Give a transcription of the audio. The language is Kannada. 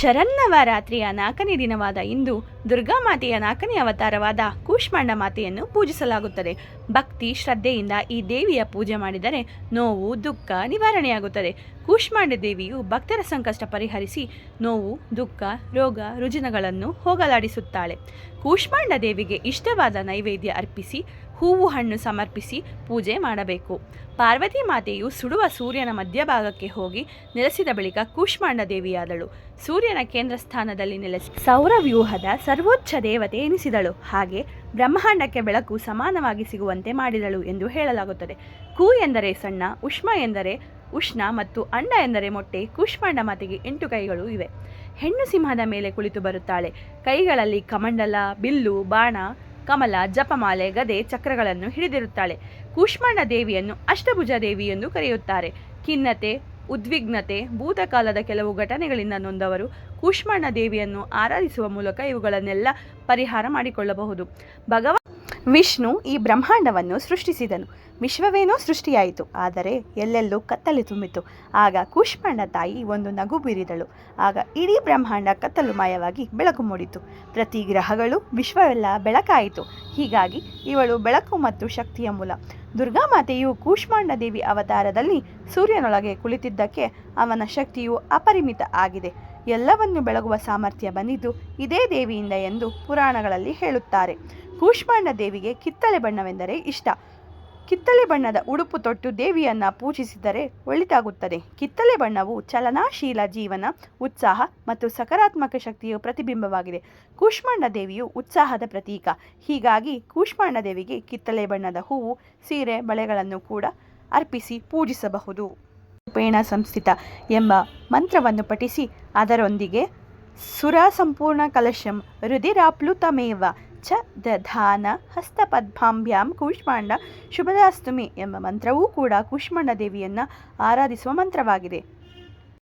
ಶರನ್ನವರಾತ್ರಿಯ ನಾಲ್ಕನೇ ದಿನವಾದ ಇಂದು ದುರ್ಗಾ ಮಾತೆಯ ನಾಲ್ಕನೇ ಅವತಾರವಾದ ಕೂಷ್ಮಾಂಡ ಮಾತೆಯನ್ನು ಪೂಜಿಸಲಾಗುತ್ತದೆ. ಭಕ್ತಿ ಶ್ರದ್ಧೆಯಿಂದ ಈ ದೇವಿಯ ಪೂಜೆ ಮಾಡಿದರೆ ನೋವು, ದುಃಖ ನಿವಾರಣೆಯಾಗುತ್ತದೆ. ಕೂಷ್ಮಾಂಡ ದೇವಿಯು ಭಕ್ತರ ಸಂಕಷ್ಟ ಪರಿಹರಿಸಿ ನೋವು, ದುಃಖ, ರೋಗ, ರುಜಿನಗಳನ್ನು ಹೋಗಲಾಡಿಸುತ್ತಾಳೆ. ಕೂಷ್ಮಾಂಡ ದೇವಿಗೆ ಇಷ್ಟವಾದ ನೈವೇದ್ಯ ಅರ್ಪಿಸಿ, ಹೂವು ಹಣ್ಣು ಸಮರ್ಪಿಸಿ ಪೂಜೆ ಮಾಡಬೇಕು. ಪಾರ್ವತಿ ಮಾತೆಯು ಸುಡುವ ಸೂರ್ಯನ ಮಧ್ಯಭಾಗಕ್ಕೆ ಹೋಗಿ ನೆಲೆಸಿದ ಬಳಿಕ ಕೂಷ್ಮಾಂಡ ದೇವಿಯಾದಳು. ಸೂರ್ಯನ ಕೇಂದ್ರ ಸ್ಥಾನದಲ್ಲಿ ನೆಲೆಸಿ ಸೌರವ್ಯೂಹದ ಸರ್ವೋಚ್ಚ ದೇವತೆ ಎನಿಸಿದಳು. ಹಾಗೆ ಬ್ರಹ್ಮಾಂಡಕ್ಕೆ ಬೆಳಕು ಸಮಾನವಾಗಿ ಸಿಗುವಂತೆ ಮಾಡಿದಳು ಎಂದು ಹೇಳಲಾಗುತ್ತದೆ. ಕು ಎಂದರೆ ಸಣ್ಣ, ಉಷ್ಮ ಎಂದರೆ ಉಷ್ಣ ಮತ್ತು ಅಂಡ ಎಂದರೆ ಮೊಟ್ಟೆ, ಕೂಷ್ಮಾಂಡ ಮಾತೆಗೆ ಎಂಟು ಕೈಗಳು ಇವೆ. ಹೆಣ್ಣು ಸಿಂಹದ ಮೇಲೆ ಕುಳಿತು ಬರುತ್ತಾಳೆ. ಕೈಗಳಲ್ಲಿ ಕಮಂಡಲ, ಬಿಲ್ಲು, ಬಾಣ, ಕಮಲ, ಜಪಮಾಲೆ, ಗದೆ, ಚಕ್ರಗಳನ್ನು ಹಿಡಿದಿರುತ್ತಾಳೆ. ಕೂಷ್ಮಾಂಡ ದೇವಿಯನ್ನು ಅಷ್ಟಭುಜ ದೇವಿ ಎಂದು ಕರೆಯುತ್ತಾರೆ. ಖಿನ್ನತೆ ಉದ್ವಿಗ್ನತೆ, ಭೂತಕಾಲದ ಕೆಲವು ಘಟನೆಗಳಿಂದ ನೊಂದವರು ಕೂಷ್ಮಣ್ಣ ದೇವಿಯನ್ನು ಆರಾಧಿಸುವ ಮೂಲಕ ಇವುಗಳನ್ನೆಲ್ಲ ಪರಿಹಾರ ಮಾಡಿಕೊಳ್ಳಬಹುದು. ಭಗವ ವಿಷ್ಣು ಈ ಬ್ರಹ್ಮಾಂಡವನ್ನು ಸೃಷ್ಟಿಸಿದನು. ವಿಶ್ವವೇನೋ ಸೃಷ್ಟಿಯಾಯಿತು, ಆದರೆ ಎಲ್ಲೆಲ್ಲೂ ಕತ್ತಲೆ ತುಂಬಿತು. ಆಗ ಕೂಷ್ಮಾಂಡ ತಾಯಿ ಒಂದು ನಗು ಬೀರಿದಳು. ಆಗ ಇಡೀ ಬ್ರಹ್ಮಾಂಡ ಕತ್ತಲುಮಯವಾಗಿ ಬೆಳಕು ಮೂಡಿತು. ಪ್ರತಿ ಗ್ರಹಗಳು ವಿಶ್ವವೆಲ್ಲ ಬೆಳಕಾಯಿತು. ಹೀಗಾಗಿ ಇವಳು ಬೆಳಕು ಮತ್ತು ಶಕ್ತಿಯ ಮೂಲ. ದುರ್ಗಾಮಾತೆಯು ಕೂಷ್ಮಾಂಡ ದೇವಿ ಅವತಾರದಲ್ಲಿ ಸೂರ್ಯನೊಳಗೆ ಕುಳಿತಿದ್ದಕ್ಕೆ ಅವನ ಶಕ್ತಿಯು ಅಪರಿಮಿತ ಆಗಿದೆ. ಎಲ್ಲವನ್ನು ಬೆಳಗುವ ಸಾಮರ್ಥ್ಯ ಬಂದಿದ್ದು ಇದೇ ದೇವಿಯಿಂದ ಎಂದು ಪುರಾಣಗಳಲ್ಲಿ ಹೇಳುತ್ತಾರೆ. ಕೂಷ್ಮಾಂಡ ದೇವಿಗೆ ಕಿತ್ತಳೆ ಬಣ್ಣವೆಂದರೆ ಇಷ್ಟ. ಕಿತ್ತಳೆ ಬಣ್ಣದ ಉಡುಪು ತೊಟ್ಟು ದೇವಿಯನ್ನ ಪೂಜಿಸಿದರೆ ಒಳಿತಾಗುತ್ತದೆ. ಕಿತ್ತಳೆ ಬಣ್ಣವು ಚಲನಾಶೀಲ ಜೀವನ, ಉತ್ಸಾಹ ಮತ್ತು ಸಕಾರಾತ್ಮಕ ಶಕ್ತಿಯ ಪ್ರತಿಬಿಂಬವಾಗಿದೆ. ಕೂಷ್ಮಾಂಡ ದೇವಿಯು ಉತ್ಸಾಹದ ಪ್ರತೀಕ. ಹೀಗಾಗಿ ಕೂಷ್ಮಾಂಡ ದೇವಿಗೆ ಕಿತ್ತಳೆ ಬಣ್ಣದ ಹೂವು, ಸೀರೆ, ಬಳೆಗಳನ್ನು ಕೂಡ ಅರ್ಪಿಸಿ ಪೂಜಿಸಬಹುದು. ಪೇಣ ಸಂಸ್ಥಿತ ಎಂಬ ಮಂತ್ರವನ್ನು ಪಠಿಸಿ, ಅದರೊಂದಿಗೆ ಸುರ ಸಂಪೂರ್ಣ ಕಲಶಂ ರುದಿರಾಪ್ಲುತಮೇವ ಚ ದಧಾನ ಹಸ್ತಪದ್ಭಾಂಭ್ಯಾಂ ಕೂಷ್ಮಾಂಡ ಶುಭದಾಸ್ತುಮಿ ಎಂಬ ಮಂತ್ರವೂ ಕೂಡ ಕೂಷ್ಮಾಂಡ ದೇವಿಯನ್ನು ಆರಾಧಿಸುವ ಮಂತ್ರವಾಗಿದೆ.